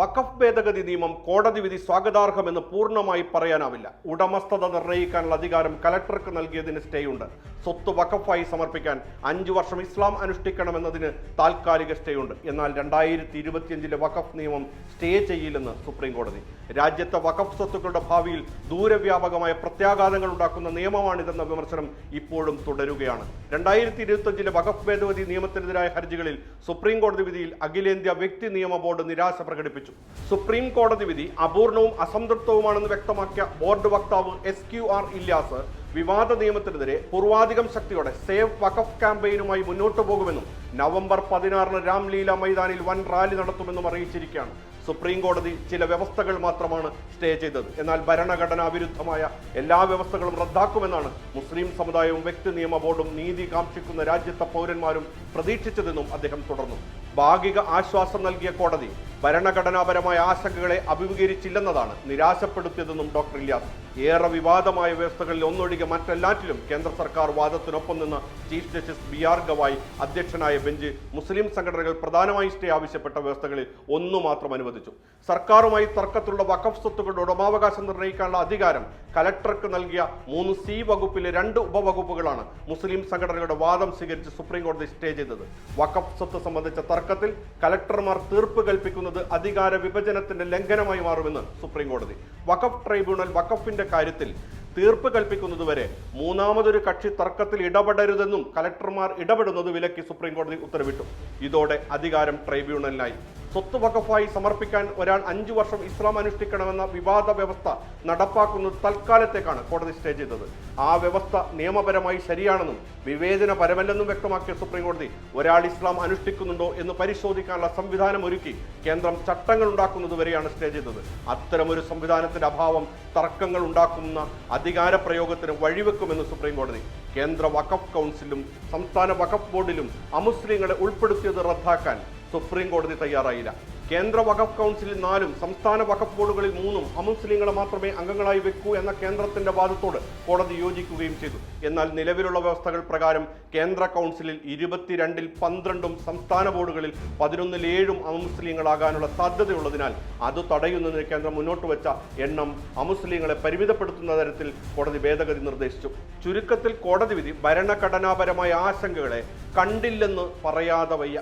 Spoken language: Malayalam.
വഖഫ് ഭേദഗതി നിയമം കോടതി വിധി സ്വാഗതാർഹമെന്ന് പൂർണമായി പറയാനാവില്ല. ഉടമസ്ഥത നിർണയിക്കാനുള്ള അധികാരം കലക്ടർക്ക് നൽകിയതിന് സ്റ്റേയുണ്ട്. സ്വത്ത് വഖഫായി സമർപ്പിക്കാൻ അഞ്ചു വർഷം ഇസ്ലാം അനുഷ്ഠിക്കണമെന്നതിന് താൽക്കാലിക സ്റ്റേയുണ്ട്. എന്നാൽ രണ്ടായിരത്തി ഇരുപത്തിയഞ്ചിലെ വഖഫ് നിയമം സ്റ്റേ ചെയ്യില്ലെന്ന് സുപ്രീം കോടതി രാജ്യത്തെ വഖഫ് സ്വത്തുക്കളുടെ ഭാവിയിൽ ദൂരവ്യാപകമായ പ്രത്യാഘാതങ്ങൾ ഉണ്ടാക്കുന്ന നിയമമാണിതെന്ന വിമർശനം ഇപ്പോഴും തുടരുകയാണ്. രണ്ടായിരത്തി ഇരുപത്തിയഞ്ചിലെ വഖഫ് ഭേദഗതി നിയമത്തിനെതിരായ ഹർജികളിൽ സുപ്രീം കോടതി വിധിയിൽ അഖിലേന്ത്യാ വ്യക്തി നിയമ ബോർഡ് നിരാശ പ്രകടിപ്പിച്ചു. സുപ്രീം കോടതി വിധി അപൂർണവും അസംതൃപ്തവുമാണെന്ന് വ്യക്തമാക്കിയ ബോർഡ് വക്താവ് എസ് ക്യു ആർ ഇല്യാസ് വിവാദ നിയമത്തിനെതിരെ പൂർവാധികം ശക്തിയോടെ സേവ് വഖഫ് ക്യാമ്പയിനുമായി മുന്നോട്ടു പോകുമെന്നും നവംബർ പതിനാറിന് രാംലീല മൈതാനിൽ വൻ റാലി നടത്തുമെന്നും അറിയിച്ചിരിക്കുകയാണ്. സുപ്രീം കോടതി ചില വ്യവസ്ഥകൾ മാത്രമാണ് സ്റ്റേ ചെയ്തത്. എന്നാൽ ഭരണഘടനാ വിരുദ്ധമായ എല്ലാ വ്യവസ്ഥകളും റദ്ദാക്കുമെന്നാണ് മുസ്ലിം സമുദായവും വ്യക്തി നിയമ ബോർഡും നീതി കാക്ഷിക്കുന്ന രാജ്യത്തെ പൗരന്മാരും പ്രതീക്ഷിച്ചതെന്നും അദ്ദേഹം തുടർന്നു. ഭാഗിക ആശ്വാസം നൽകിയ കോടതി ഭരണഘടനാപരമായ ആശങ്കകളെ അഭിമുഖീകരിച്ചില്ലെന്നതാണ് നിരാശപ്പെടുത്തിയതെന്നും ഡോക്ടർ ഇല്യാസ്. ഏറെ വിവാദമായ വ്യവസ്ഥകളിൽ ഒന്നൊഴികെ മറ്റെല്ലാറ്റിലും കേന്ദ്ര സർക്കാർ വാദത്തിനൊപ്പം നിന്ന് chief justice B R Gavai അധ്യക്ഷനായ ബെഞ്ച് മുസ്ലിം സംഘടനകൾ പ്രധാനമായി സ്റ്റേ ആവശ്യപ്പെട്ട വ്യവസ്ഥകളിൽ ഒന്നു മാത്രം അനുവദിച്ചു. സർക്കാരുമായി തർക്കത്തിലുള്ള വഖഫ് സ്വത്തുക്കളുടെ ഉടമാവകാശം നിർണയിക്കാനുള്ള അധികാരം കലക്ടർക്ക് നൽകിയ മൂന്ന് സി വകുപ്പിലെ രണ്ട് ഉപവകുപ്പുകളാണ് മുസ്ലിം സംഘടനകളുടെ വാദം സ്വീകരിച്ച് സുപ്രീം കോടതി സ്റ്റേ ചെയ്തത്. വഖഫ് സ്വത്ത് സംബന്ധിച്ച തർക്കത്തിൽ കലക്ടർമാർ തീർപ്പ് കൽപ്പിക്കുന്നത് അധികാര വിഭജനത്തിന്റെ ലംഘനമായി മാറുമെന്ന് സുപ്രീം കോടതി. വഖഫ് ട്രൈബ്യൂണൽ വഖഫിന്റെ കാര്യത്തിൽ തീർപ്പ് കൽപ്പിക്കുന്നത് വരെ മൂന്നാമതൊരു കക്ഷി തർക്കത്തിൽ ഇടപെടരുതെന്നും കലക്ടർമാർ ഇടപെടുന്നത് വിലക്കി സുപ്രീം കോടതി ഉത്തരവിട്ടു. ഇതോടെ അധികാരം ട്രൈബ്യൂണലിനായി സ്വത്ത് വകഫായി സമർപ്പിക്കാൻ ഒരാൾ അഞ്ചു വർഷം ഇസ്ലാം അനുഷ്ഠിക്കണമെന്ന വിവാദ വ്യവസ്ഥ നടപ്പാക്കുന്നത് തൽക്കാലത്തേക്കാണ് കോടതി സ്റ്റേ ചെയ്തത്. ആ വ്യവസ്ഥ നിയമപരമായി ശരിയാണെന്നും വിവേചനപരമല്ലെന്നും വ്യക്തമാക്കിയ സുപ്രീം കോടതി ഒരാൾ ഇസ്ലാം അനുഷ്ഠിക്കുന്നുണ്ടോ എന്ന് പരിശോധിക്കാനുള്ള സംവിധാനം ഒരുക്കി കേന്ദ്രം ചട്ടങ്ങൾ ഉണ്ടാക്കുന്നത് വരെയാണ് സ്റ്റേ ചെയ്തത്. അത്തരമൊരു സംവിധാനത്തിന്റെ അഭാവം തർക്കങ്ങൾ ഉണ്ടാക്കുന്ന അധികാര പ്രയോഗത്തിന് വഴിവെക്കുമെന്ന് സുപ്രീം കോടതി കേന്ദ്ര വഖഫ് കൗൺസിലും സംസ്ഥാന വഖഫ് ബോർഡിലും അമുസ്ലിങ്ങളെ ഉൾപ്പെടുത്തിയത് റദ്ദാക്കാൻ സുപ്രീം കോടതി തയ്യാറായില്ല. കേന്ദ്ര വഖഫ് കൗൺസിലിൽ നാലും സംസ്ഥാന വഖഫ് ബോർഡുകളിൽ മൂന്നും അമുസ്ലിങ്ങളെ മാത്രമേ അംഗങ്ങളായി വെക്കൂ എന്ന കേന്ദ്രത്തിന്റെ വാദത്തോട് കോടതി യോജിക്കുകയും ചെയ്തു. എന്നാൽ നിലവിലുള്ള വ്യവസ്ഥകൾ പ്രകാരം കേന്ദ്ര കൗൺസിലിൽ ഇരുപത്തിരണ്ടിൽ പന്ത്രണ്ടും സംസ്ഥാന ബോർഡുകളിൽ പതിനൊന്നിൽ ഏഴും അമുസ്ലിങ്ങളാകാനുള്ള സാധ്യതയുള്ളതിനാൽ അത് തടയുന്നതിന് കേന്ദ്രം മുന്നോട്ട് വെച്ച എണ്ണം അമുസ്ലിങ്ങളെ പരിമിതപ്പെടുത്തുന്ന തരത്തിൽ കോടതി ഭേദഗതി നിർദ്ദേശിച്ചു. ചുരുക്കത്തിൽ കോടതി വിധി ഭരണഘടനാപരമായ ആശങ്കകളെ കണ്ടില്ലെന്ന് പറയാതെ വയ്യ.